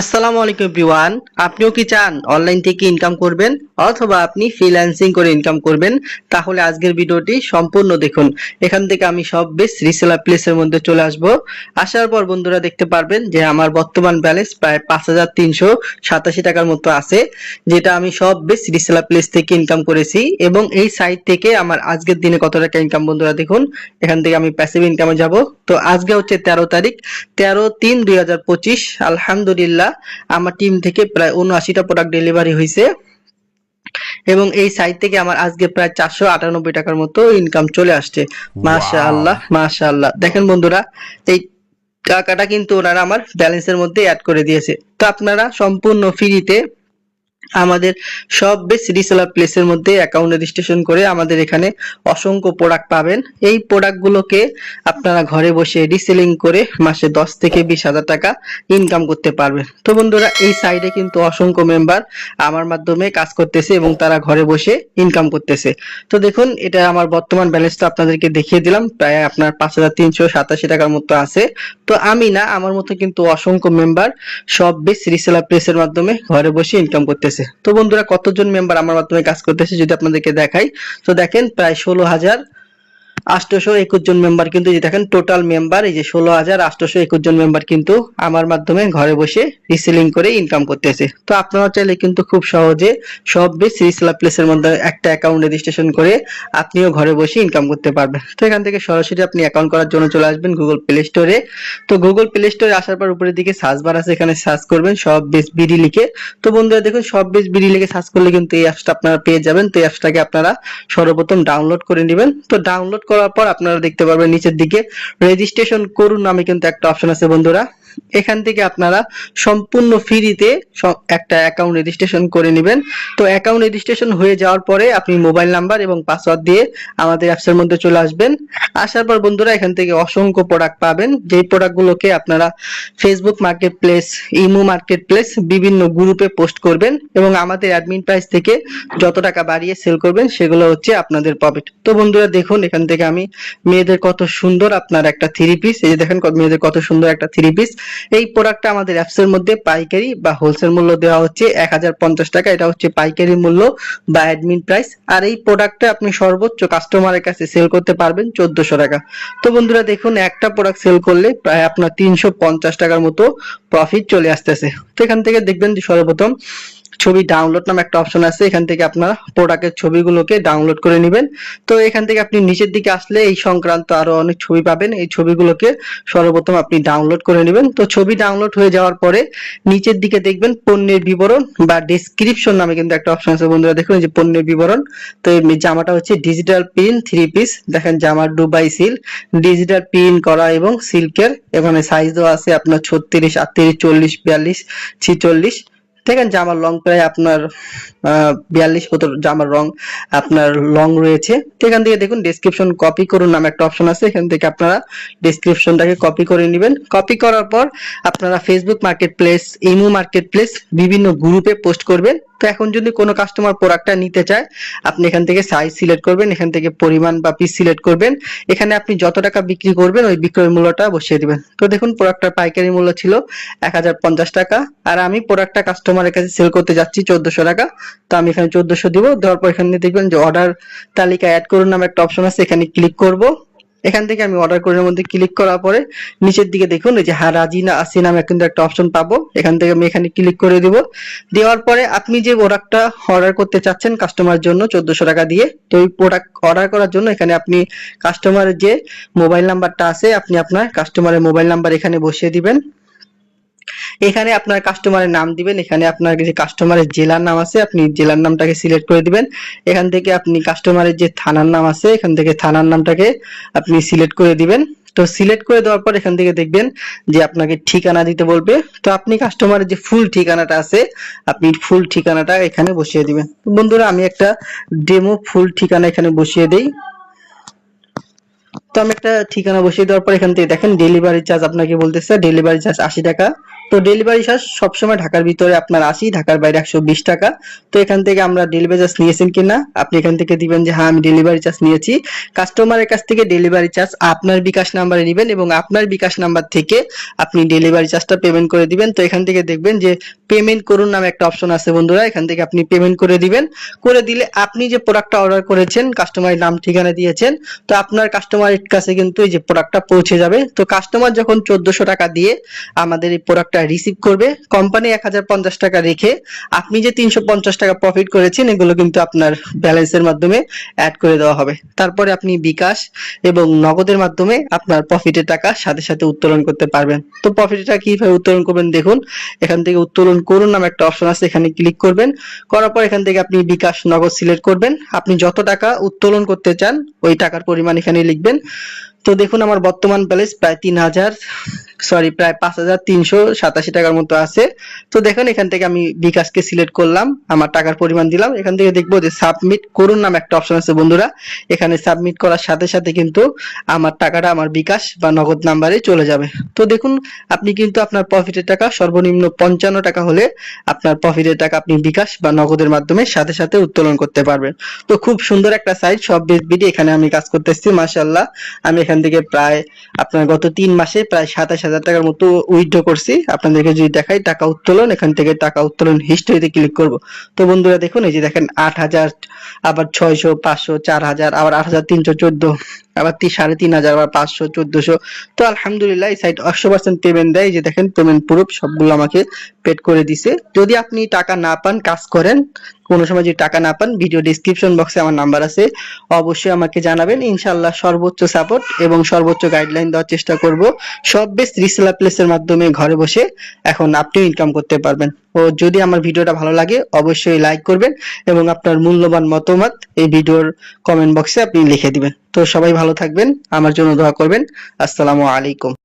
আসসালামু আলাইকুম এভরিওয়ান। আপনিও কি চান অনলাইন থেকে ইনকাম করবেন অথবা আপনি ফ্রিল্যান্সিং করে ইনকাম করবেন? তাহলে আজকের ভিডিওটি সম্পূর্ণ দেখুন। এখান থেকে আমি সব বেশ রিসেলার প্লেসের মধ্যে চলে আসব। আসার পর বন্ধুরা দেখতে পারবেন যে আমার বর্তমান ব্যালেন্স প্রায় পাঁচ হাজার তিনশো সাতাশি টাকার মতো আছে, যেটা আমি সব বেশ রিসেলার প্লেস থেকে ইনকাম করেছি। এবং এই সাইট থেকে আমার আজকের দিনে কত টাকা ইনকাম বন্ধুরা দেখুন। এখান থেকে আমি প্যাসিভ ইনকামে যাব। তো আজকে হচ্ছে তেরো তারিখ, তেরো তিন দুই হাজার পঁচিশ। আলহামদুলিল্লাহ আমার টিম থেকে প্রায় উনআশিটা প্রোডাক্ট ডেলিভারি হয়েছে এবং এই সাইট থেকে আমার আজকে প্রায় চারশো আটানব্বই টাকার মতো ইনকাম চলে আসছে। মাশা আল্লাহ মাশা আল্লাহ দেখেন বন্ধুরা এই টাকাটা কিন্তু ওনারা আমার ব্যালেন্সের মধ্যে অ্যাড করে দিয়েছে। তো আপনারা সম্পূর্ণ ফ্রিতে আমাদের সব বেশ রিসেলার প্লেসের মধ্যে অ্যাকাউন্ট রেজিস্ট্রেশন করে আমাদের এখানে অসংখ্য প্রোডাক্ট পাবেন। এই প্রোডাক্টগুলোকে আপনারা ঘরে বসে রিসেলিং করে মাসে দশ থেকে বিশ হাজার টাকা ইনকাম করতে পারবেন। তো বন্ধুরা, এই সাইডে কিন্তু অসংখ্য মেম্বার আমার মাধ্যমে কাজ করতেছে এবং তারা ঘরে বসে ইনকাম করতেছে। তো দেখুন, এটা আমার বর্তমান ব্যালেন্স তো আপনাদেরকে দেখিয়ে দিলাম। প্রায় আপনার পাঁচ হাজার তিনশো সাতাশি টাকার মতো আছে। তো আমি না, আমার মতো কিন্তু অসংখ্য মেম্বার সব বেশ রিসেলার প্লেসের মাধ্যমে ঘরে বসে ইনকাম করতেছে। তো বন্ধুরা কতজন মেম্বার আমার মাধ্যমে কাজ করতেছে যদি আপনাদেরকে দেখাই? তো দেখেন প্রায় ষোলো হাজার আটশোশো একুশ জন মেম্বার কিন্তু যে দেখেন টোটাল মেম্বার এই যে ষোলো হাজার আটশোশো একুশ জন মেম্বার কিন্তু আমার মাধ্যমে ঘরে বসে রিসেলিং করে ইনকাম করতেছে। তো আপনারা চাইলে কিন্তু খুব সহজে সব বেশ রিসেলার প্লেসের মধ্যে একটা অ্যাকাউন্ট রেজিস্ট্রেশন করে আপনিও ঘরে বসে ইনকাম করতে পারবেন। তো এখান থেকে সরাসরি আপনি অ্যাকাউন্ট করার জন্য চলে আসবেন গুগল প্লে স্টোরে তো গুগল প্লে স্টোরে আসার পর উপরের দিকে সার্চ বার আছে, এখানে সার্চ করবেন, সব বেশ বিডি লিখে। তো বন্ধুরা দেখুন, সব বেশ বিডি লিখে সার্চ করলে কিন্তু এই অ্যাপসটা আপনারা পেয়ে যাবেন। তো এই অ্যাপসটাকে আপনারা সর্বপ্রথম ডাউনলোড করে নেবেন। তো ডাউনলোড পর আপনারা দেখতে পারবেন নিচের দিকে রেজিস্ট্রেশন করুন নামে কিন্তু একটা অপশন আছে বন্ধুরা। এখান থেকে আপনারা সম্পূর্ণ ফ্রিতে একটা অ্যাকাউন্ট রেজিস্ট্রেশন করে নেবেন। তো অ্যাকাউন্ট রেজিস্ট্রেশন হয়ে যাওয়ার পরে আপনি মোবাইল নাম্বার এবং পাসওয়ার্ড দিয়ে আমাদের অ্যাপসের মধ্যে চলে আসবেন। আসার পর বন্ধুরা এখান থেকে অসংখ্য প্রোডাক্ট পাবেন। যেই প্রোডাক্টগুলোকে আপনারা Facebook marketplace imo marketplace বিভিন্ন গ্রুপে পোস্ট করবেন এবং আমাদের অ্যাডমিন প্রাইস থেকে যত টাকা বাড়িয়ে সেল করবেন সেগুলো হচ্ছে আপনাদের প্রফিট তো বন্ধুরা দেখুন এখান থেকে আমি মেয়েদের কত সুন্দর আপনার একটা থ্রি পিস এই যে দেখেন মেয়েদের কত সুন্দর একটা থ্রি পিস এই প্রোডাক্টটা আমাদের অ্যাপস এর মধ্যে পাইকারি বা হোলসেল মূল্য দেওয়া হচ্ছে এক হাজার পঞ্চাশ টাকা। এটা হচ্ছে পাইকারি মূল্য বা অ্যাডমিন প্রাইস আর এই প্রোডাক্টটা আপনি সর্বোচ্চ কাস্টমারের কাছে সেল করতে পারবেন চোদ্দশো টাকা। তো বন্ধুরা, দেখুন, একটা প্রোডাক্ট সেল করলে প্রায় আপনার তিনশো পঞ্চাশ টাকার মতো প্রফিট চলে আসতেছে। তো এখান থেকে দেখবেন যে সর্বপ্রথম ছবি ডাউনলোড নামে একটা অপশন আছে, এখান থেকে আপনারা প্রোডাক্টের ছবিগুলোকে ডাউনলোড করে নেবেন। তো এখান থেকে আপনি নিচের দিকে আসলে এই সংক্রান্ত আরও অনেক ছবি পাবেন, এই ছবিগুলোকে সর্বপ্রথম আপনি ডাউনলোড করে নেবেন। তো ছবি ডাউনলোড হয়ে যাওয়ার পরে নিচের দিকে দেখবেন পণ্যের বিবরণ বা ডেসক্রিপশন নামে কিন্তু একটা অপশন আছে। বন্ধুরা দেখুন যে পণ্যের বিবরণ। তো এই জামাটা হচ্ছে ডিজিটাল প্রিন্ট থ্রি পিস দেখেন জামার দুবাই সিল ডিজিটাল প্রিন্ট করা এবং সিল্কের এখানে সাইজ দেওয়া আছে আপনার ছত্রিশ, আটত্রিশ, চল্লিশ, বিয়াল্লিশ, ছিচল্লিশ। দেখেন জামার লং প্রায় আপনার বিয়াল্লিশ মতো জামার রং আপনার লং রয়েছে, সেখান থেকে দেখুন ডিসক্রিপশন কপি করুন নামে একটা অপশন আছে, এখান থেকে আপনারা ডিসক্রিপশনটাকে কপি করে নেবেন। কপি করার পর আপনারা Facebook marketplace imo marketplace বিভিন্ন গ্রুপে পোস্ট করবেন। তো এখন যদি কোনো কাস্টমার প্রোডাক্টটা নিতে চায়, আপনি এখান থেকে সাইজ সিলেক্ট করবেন, এখান থেকে পরিমাণ বা পিস সিলেক্ট করবেন। এখানে আপনি যত টাকা বিক্রি করবেন, ওই বিক্রয় মূল্যটা বসিয়ে দিবেন। তো দেখুন প্রোডাক্টটার পাইকারি মূল্য ছিল এক হাজার পঞ্চাশ টাকা। আর আমি প্রোডাক্টটা কাস্টমারের কাছে সেল করতে যাচ্ছি চোদ্দশো টাকা। তো আমি এখানে চোদ্দশো দিব। দেওয়ার পর এখানে দেখবেন যে অর্ডার তালিকা অ্যাড করুন নামে একটা অপশন আছে। এখানে ক্লিক করব। এখান থেকে আমি অর্ডার করার মধ্যে ক্লিক করার পরে নিচের দিকে দেখুন, এই যে হ্যাঁ রাজি না আসি নামে কিন্তু একটা অপশন পাবো। এখান থেকে আমি এখানে ক্লিক করে দিব। দেওয়ার পরে আপনি যে প্রোডাক্টটা অর্ডার করতে চাচ্ছেন কাস্টমার জন্য চোদ্দশো টাকা দিয়ে, তো ওই প্রোডাক্ট অর্ডার করার জন্য এখানে আপনি কাস্টমারের যে মোবাইল নাম্বারটা আছে, আপনি আপনার কাস্টমারের মোবাইল নাম্বার এখানে বসিয়ে দিবেন। এখানে আপনার কাস্টমারের নাম দিবেন, এখানে আপনার যে কাস্টমারের জেলার নাম আছে, আপনি জেলার নামটাকে সিলেক্ট করে দিবেন। এখান থেকে আপনি কাস্টমারের যে থানার নাম আছে, এখান থেকে থানার নামটাকে আপনি সিলেক্ট করে দিবেন। তো সিলেক্ট করে দেওয়ার পর এখান থেকে দেখবেন যে আপনাকে ঠিকানা দিতে বলবে। তো আপনি কাস্টমারের যে ফুল ঠিকানাটা আছে, আপনি ফুল ঠিকানাটা এখানে বসিয়ে দিবেন। বন্ধুরা, আমি একটা ডেমো ফুল ঠিকানা এখানে বসিয়ে দেই। তো আমি একটা ঠিকানা বসিয়ে দেওয়ার পর এখান থেকে দেখেন ডেলিভারি চার্জ আপনাকে বলতেছে ডেলিভারি চার্জ আশি টাকা। তো ডেলিভারি চার্জ সবসময় ঢাকার ভিতরে আপনার আশি, ঢাকার বাইরে একশো বিশ টাকা। তো এখান থেকে আমরা ডেলিভারি চার্জ নিয়েছেন কিনা, আপনি এখান থেকে দিবেন যে হ্যাঁ আমি ডেলিভারি চার্জ নিয়েছি। কাস্টমারের কাছ থেকে ডেলিভারি চার্জ আপনার বিকাশ নাম্বারে নেবেন এবং আপনার বিকাশ নাম্বার থেকে আপনি ডেলিভারি চার্জটা পেমেন্ট করে দিবেন। তো এখান থেকে দেখবেন যে পেমেন্ট করুন নামে একটা অপশন আছে বন্ধুরা, এখান থেকে আপনি পেমেন্ট করে দিবেন। করে দিলে আপনি যে প্রোডাক্টটা অর্ডার করেছেন কাস্টমারের নাম ঠিকানা দিয়েছেন, তো আপনার কাস্টমারের কাছে কিন্তু এই যে প্রোডাক্টটা পৌঁছে যাবে। তো কাস্টমার যখন চোদ্দশো টাকা দিয়ে আমাদের এই প্রোডাক্টটা রিসিভ করবে কোম্পানি এক হাজার পঞ্চাশ টাকা রেখে আপনি যে তিনশো পঞ্চাশ টাকা প্রফিট করেছেন, এগুলো কিন্তু আপনার ব্যালেন্সের মাধ্যমে অ্যাড করে দেওয়া হবে। তারপরে আপনি বিকাশ এবং নগদের মাধ্যমে আপনার প্রফিটের টাকা সাথে সাথে উত্তোলন করতে পারবেন। তো প্রফিটের টাকা কীভাবে উত্তোলন করবেন দেখুন, এখান থেকে উত্তোলন করুন নামে একটা অপশন আছে, এখানে ক্লিক করবেন। করার পর এখান থেকে আপনি বিকাশ নগদ সিলেক্ট করবেন। আপনি যত টাকা উত্তোলন করতে চান, ওই টাকার পরিমাণ এখানে লিখবেন। তো দেখুন আমার বর্তমান ব্যালেন্স প্রায় তিন হাজার। সরি প্রায় পাঁচ হাজার তিনশো সাতাশি টাকার মতো আছে। তো দেখুন, এখান থেকে আমি বিকাশকে সিলেক্ট করলাম, আমার টাকার পরিমাণ দিলাম। এখান থেকে দেখব যে সাবমিট করুন নামে একটা অপশন আছে, বন্ধুরা। এখানে সাবমিট করার সাথে সাথে কিন্তু আমার টাকাটা আমার বিকাশ বা নগদ নাম্বারে চলে যাবে। তো দেখুন, আপনি কিন্তু আপনার প্রফিটের টাকা, সর্বনিম্ন পঞ্চান্ন টাকা হলে আপনার প্রফিটের টাকা আপনি বিকাশ বা নগদের মাধ্যমে সাথে সাথে উত্তোলন করতে পারবেন। তো খুব সুন্দর একটা সাইট সব বিডি এখানে আমি কাজ করতেছি মাশাল্লাহ আমি এখান থেকে প্রায় আপনার গত তিন মাসে প্রায় সাতাশ হাজার টাকার মতো উইথড্র করছি। আপনাদেরকে যদি দেখাই টাকা উত্তোলন, এখান থেকে টাকা উত্তোলন হিস্ট্রিতে ক্লিক করব। তো বন্ধুরা দেখুন, এই যে দেখেন আট হাজার, আবার ছয়শো, পাঁচশো, চার হাজার, আবার আট হাজার, তিনশো, চোদ্দ। আবার সাড়ে তিন হাজার আবার পাঁচশো, চোদ্দশো। তো আলহামদুলিল্লাহ, এই সাইট একশো পার্সেন্ট পেমেন্ট দেয় যে দেখেন পেমেন্ট প্রুফ সবগুলো আমাকে পেড করে দিছে। যদি আপনি টাকা না পান, কাজ করেন, কোনো সময় যদি টাকা না পান ভিডিও ডিসক্রিপশন বক্সে আমার নাম্বার আছে। অবশ্যই আমাকে জানাবেন। ইনশাল্লাহ সর্বোচ্চ সাপোর্ট এবং সর্বোচ্চ গাইডলাইন দেওয়ার চেষ্টা করব। সব বেস্ট রিসেলার প্লেসের মাধ্যমে ঘরে বসে এখন আপনিও ইনকাম করতে পারবেন। ও যদি আমার ভিডিওটা ভালো লাগে, অবশ্যই লাইক করবেন এবং আপনার মূল্যবান মতামত এই ভিডিওর কমেন্ট বক্সে আপনি লিখে দিবেন। তো সবাই ভালো থাকবেন, আমার জন্য দোয়া করবেন। আসসালামু আলাইকুম।